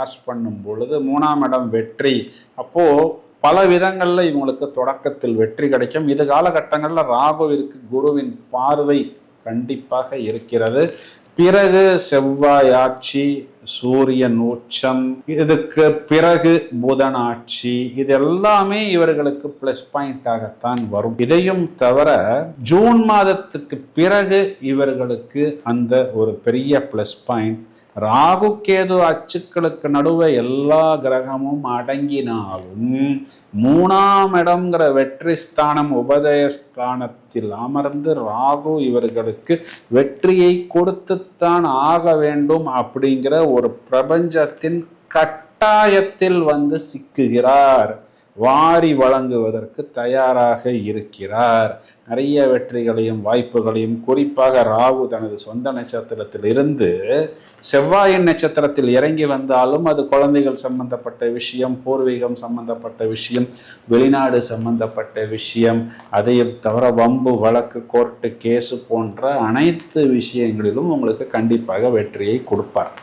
Pass பண்ணும் பொழுது மூணாம் இடம் வெற்றி. அப்போது பல விதங்களில் இவங்களுக்கு தொடக்கத்தில் வெற்றி கிடைக்கும். இது காலகட்டங்களில் ராகுவிற்கு குருவின் பார்வை கண்டிப்பாக இருக்கிறது. பிறகு செவ்வாய் ஆட்சி சூரியன் உச்சம் இதுக்கு பிறகு புதன் ஆட்சி. இது எல்லாமே இவர்களுக்கு பிளஸ் பாயிண்டாகத்தான் வரும். இதையும் தவிர ஜூன் மாதத்துக்கு பிறகு இவர்களுக்கு அந்த ஒரு பெரிய பிளஸ் பாயிண்ட் ராகு கேது அச்சுக்களுக்கு நடுவே எல்லா கிரகமும் அடங்கினாலும் மூணாம் இடம்ங்கிற வெற்றி ஸ்தானம் உபதயஸ்தானத்தில் அமர்ந்து ராகு இவர்களுக்கு வெற்றியை கொடுத்துத்தான் ஆக வேண்டும் அப்படிங்கிற ஒரு பிரபஞ்சத்தின் கட்டாயத்தில் வந்து சிக்குகிறார். வாரி வழங்குவதற்கு தயாராக இருக்கிறார். நிறைய வெற்றிகளையும் வாய்ப்புகளையும் குறிப்பாக ராகு தனது சொந்த நட்சத்திரத்தில் இருந்து செவ்வாயின் நட்சத்திரத்தில் இறங்கி வந்தாலும் அது குழந்தைகள் சம்பந்தப்பட்ட விஷயம் பூர்வீகம் சம்பந்தப்பட்ட விஷயம் வெளிநாடு சம்பந்தப்பட்ட விஷயம் அதையும் தவிர வம்பு வழக்கு கோர்ட்டு கேஸு போன்ற அனைத்து விஷயங்களிலும் உங்களுக்கு கண்டிப்பாக வெற்றியை கொடுப்பார்.